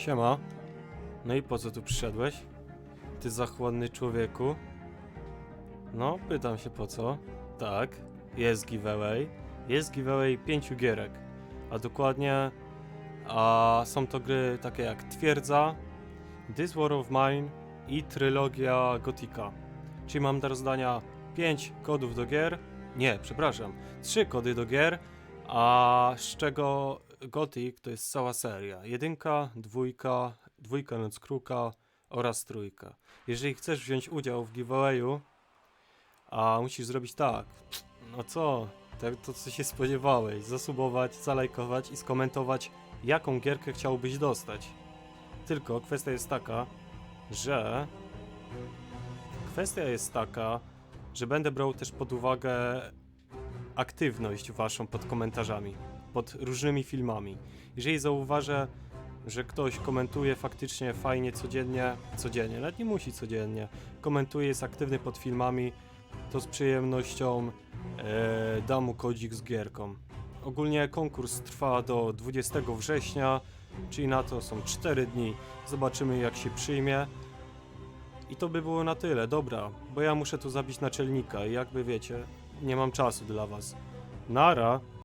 Siema. No i po co tu przyszedłeś? Ty zachłanny człowieku. No, pytam się po co. Tak, jest giveaway. Jest giveaway pięciu gierek. A dokładnie a są to gry takie jak Twierdza, This War of Mine i trylogia Gotika. Czyli mam do rozdania 5 kodów do gier. Nie, przepraszam, 3 kody do gier, a z czego Gothic to jest cała seria. Jedynka, dwójka, dwójka Noc Kruka oraz trójka. Jeżeli chcesz wziąć udział w giveawayu, a musisz zrobić tak, no co, to co się spodziewałeś, zasubować, zalajkować i skomentować, jaką gierkę chciałbyś dostać. Tylko kwestia jest taka, że kwestia jest taka, że będę brał też pod uwagę aktywność waszą pod komentarzami, pod różnymi filmami. Jeżeli zauważę, że ktoś komentuje faktycznie fajnie codziennie, codziennie, nawet nie musi codziennie, komentuje, jest aktywny pod filmami, to z przyjemnością e, dam mu kodzik z gierką. Ogólnie konkurs trwa do 20 września, czyli na to są 4 dni. Zobaczymy jak się przyjmie. I to by było na tyle, dobra, bo ja muszę tu zabić naczelnika i jakby wiecie, nie mam czasu dla was. Nara!